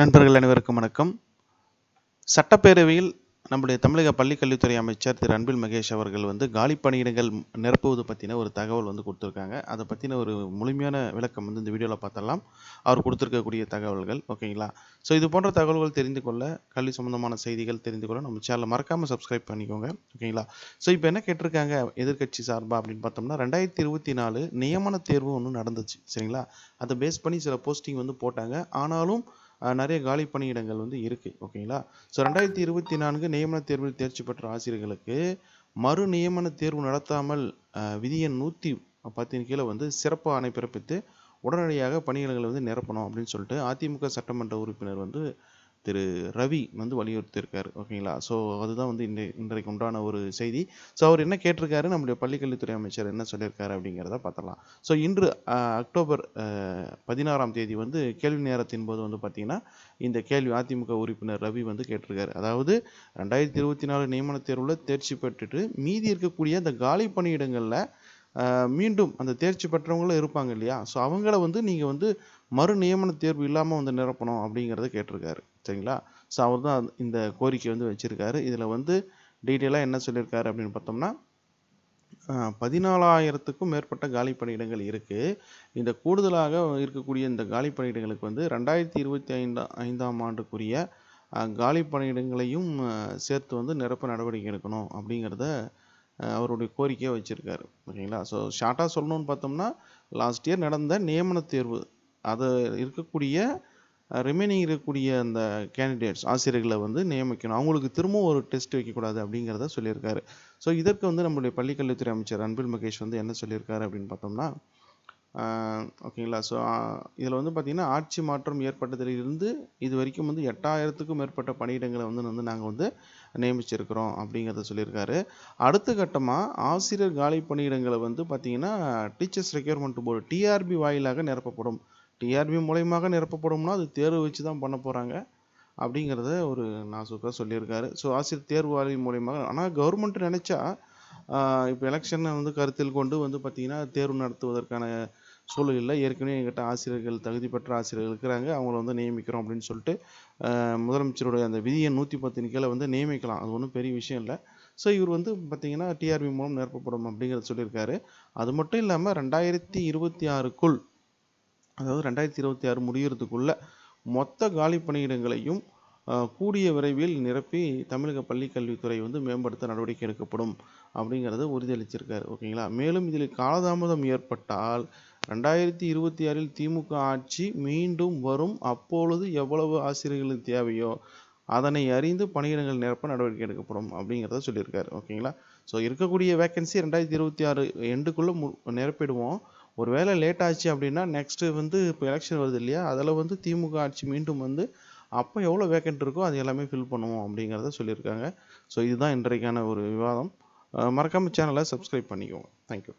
நண்பர்கள் அனைவருக்கும் வணக்கம். சட்டப்பேரவையில் நம்முடைய தமிழக பள்ளிக்கல்வித்துறை அமைச்சர் திரு. அன்பில் மகேஷ் அவர்கள் வந்து காலி பணியிடங்கள் நிரப்புவது பற்றின ஒரு தகவல் வந்து கொடுத்துருக்காங்க. அதை பற்றின ஒரு முழுமையான விளக்கம் வந்து இந்த வீடியோவில் பார்த்தலாம் அவர் கொடுத்துருக்கக்கூடிய தகவல்கள் ஓகேங்களா? ஸோ இது போன்ற தகவல்கள் தெரிந்து கொள்ள கல்வி சம்மந்தமான செய்திகள் தெரிந்து கொள்ள நம்ம சேனலை மறக்காமல் சப்ஸ்கிரைப் பண்ணிக்கோங்க ஓகேங்களா? ஸோ இப்போ என்ன கேட்டிருக்காங்க எதிர்க்கட்சி சார்பாக அப்படின்னு பார்த்தோம்னா ரெண்டாயிரத்தி இருபத்தி நாலு நியமன தேர்வு ஒன்று நடந்துச்சு சரிங்களா? அதை பேஸ் பண்ணி சில போஸ்டிங் வந்து போட்டாங்க. ஆனாலும் நிறைய காலி பணியிடங்கள் வந்து இருக்குது ஓகேங்களா? ஸோ ரெண்டாயிரத்தி இருபத்தி நான்கு நியமன தேர்வில் தேர்ச்சி பெற்ற ஆசிரியர்களுக்கு மறு நியமன தேர்வு நடத்தாமல் விதியின் நூற்றி பத்தின் கீழே வந்து சிறப்பு ஆணை பிறப்பித்து உடனடியாக பணியிடங்களை வந்து நிரப்பணும் அப்படின்னு சொல்லிட்டு அதிமுக சட்டமன்ற உறுப்பினர் வந்து திரு ரவி வந்து வலியுறுத்தியிருக்காரு. ஓகேங்களா? ஸோ அதுதான் வந்து இன்றை இன்றைக்கு உண்டான ஒரு செய்தி. ஸோ அவர் என்ன கேட்டிருக்காரு? நம்முடைய பள்ளிக்கல்வித்துறை அமைச்சர் என்ன சொல்லியிருக்காரு அப்படிங்கிறத பார்த்தலாம் ஸோ இன்று அக்டோபர் பதினாறாம் தேதி வந்து கேள்வி நேரத்தின் போது வந்து பார்த்தீங்கன்னா இந்த கேள்வி அதிமுக உறுப்பினர் ரவி வந்து கேட்டிருக்காரு. அதாவது ரெண்டாயிரத்தி இருபத்தி நாலு நியமன தேர்வில் தேர்ச்சி பெற்றுட்டு மீதி இருக்கக்கூடிய அந்த காலி பணியிடங்களில் மீண்டும் அந்த தேர்ச்சி பெற்றவங்களும் இருப்பாங்க இல்லையா? ஸோ அவங்கள வந்து நீங்கள் வந்து மறு நியமன தேர்வு இல்லாமல் வந்து நிரப்பணும் அப்படிங்கிறத கேட்டிருக்காரு. சரிங்களா? ஸோ அவர் தான் இந்த கோரிக்கை வந்து வச்சுருக்காரு. இதில் வந்து டீட்டெயிலாக என்ன சொல்லியிருக்காரு அப்படின்னு பார்த்தோம்னா பதினாலாயிரத்துக்கும் மேற்பட்ட காலி பணியிடங்கள் இருக்குது இந்த கூடுதலாக இருக்கக்கூடிய இந்த காலி பணியிடங்களுக்கு வந்து ரெண்டாயிரத்தி இருபத்தி ஐந்தா ஐந்தாம் ஆண்டுக்குரிய காலி பணியிடங்களையும் சேர்த்து வந்து நிரப்ப நடவடிக்கை எடுக்கணும் அப்படிங்கிறத அவருடைய கோரிக்கையை வச்சுருக்காரு. ஓகேங்களா? ஸோ ஷார்ட்டாக சொல்லணும்னு பார்த்தோம்னா லாஸ்ட் இயர் நடந்த நியமன தேர்வு அது இருக்கக்கூடிய ரிமைனிங் இருக்கக்கூடிய அந்த கேண்டிடேட்ஸ் ஆசிரியர்களை வந்து நியமிக்கணும். அவங்களுக்கு திரும்பவும் ஒரு டெஸ்ட் வைக்கக்கூடாது அப்படிங்கிறத சொல்லியிருக்காரு. ஸோ இதற்கு வந்து நம்மளுடைய பள்ளிக்கல்வித்துறை அமைச்சர் அன்பில் மகேஷ் வந்து என்ன சொல்லியிருக்காரு அப்படின்னு பார்த்தோம்னா ஓகேங்களா ஸோ இதில் வந்து பார்த்திங்கன்னா ஆட்சி மாற்றம் ஏற்பட்டதிலிருந்து இது வரைக்கும் வந்து எட்டாயிரத்துக்கும் மேற்பட்ட பணியிடங்களை வந்து வந்து நாங்கள் வந்து நியமிச்சிருக்கிறோம் அப்படிங்கிறத சொல்லியிருக்காரு. அடுத்த கட்டமாக ஆசிரியர் காலி பணியிடங்களை வந்து பார்த்திங்கன்னா டீச்சர்ஸ் ரெக்யூர்மெண்ட் போர்டு டிஆர்பி வாயிலாக நிரப்பப்படும். டிஆர்பி மூலயமாக நிரப்பப்படும்னா அது தேர்வு வச்சு தான் பண்ண போகிறாங்க அப்படிங்கிறத ஒரு நாசுக்காக சொல்லியிருக்காரு. ஸோ ஆசிரியர் தேர்வு வாரியம் மூலயமாக ஆனால் கவர்மெண்ட் நினச்சா இப்போ எலெக்ஷனை வந்து கருத்தில் கொண்டு வந்து பார்த்திங்கன்னா தேர்வு நடத்துவதற்கான சூழலில் ஏற்கனவே எங்கிட்ட ஆசிரியர்கள் தகுதி பெற்ற ஆசிரியர்கள் இருக்கிறாங்க. அவங்கள வந்து நியமிக்கிறோம் அப்படின்னு சொல்லிட்டு முதலமைச்சருடைய அந்த விதியை நூற்றி பத்தின் கீழே வந்து நியமிக்கலாம். அது ஒன்றும் பெரிய விஷயம் இல்லை. ஸோ இவர் வந்து பார்த்திங்கன்னா டிஆர்பி மூலம் நிரப்பப்படும் அப்படிங்கிறத சொல்லியிருக்காரு. அது மட்டும் இல்லாமல் ரெண்டாயிரத்தி இருபத்தி ஆறுக்குள் அதாவது ரெண்டாயிரத்தி இருபத்தி ஆறு முடிகிறதுக்குள்ளே மொத்த காலி பணியிடங்களையும் கூடிய விரைவில் நிரப்பி தமிழக பள்ளிக்கல்வித்துறை வந்து மேம்படுத்த நடவடிக்கை எடுக்கப்படும் அப்படிங்கிறத உறுதியளிச்சிருக்காரு ஓகேங்களா? மேலும் இதில் காலதாமதம் ஏற்பட்டால் ரெண்டாயிரத்தி இருபத்தி ஆறில் திமுக ஆட்சி மீண்டும் வரும். அப்பொழுது எவ்வளவு ஆசிரியர்களுக்கு தேவையோ அதனை அறிந்து பணியிடங்கள் நிரப்ப நடவடிக்கை எடுக்கப்படும் அப்படிங்கிறத சொல்லியிருக்காரு ஓகேங்களா? ஸோ இருக்கக்கூடிய வேக்கன்சி ரெண்டாயிரத்தி இருபத்தி ஆறு எண்டுக்குள்ளே மு நிரப்பிடுவோம். ஒருவேளை லேட் ஆச்சு அப்படின்னா நெக்ஸ்ட்டு வந்து இப்போ எலெக்ஷன் வருது இல்லையா? அதில் வந்து திமுக ஆட்சி மீண்டும் வந்து அப்போ எவ்வளோ வேக்கண்ட் இருக்கோ அது எல்லாமே ஃபில் பண்ணுவோம் அப்படிங்கிறத சொல்லியிருக்காங்க. ஸோ இதுதான் இன்றைக்கான ஒரு விவாதம். மறக்காமல் சேனலை சப்ஸ்கிரைப் பண்ணிக்கோங்க. தேங்க்யூ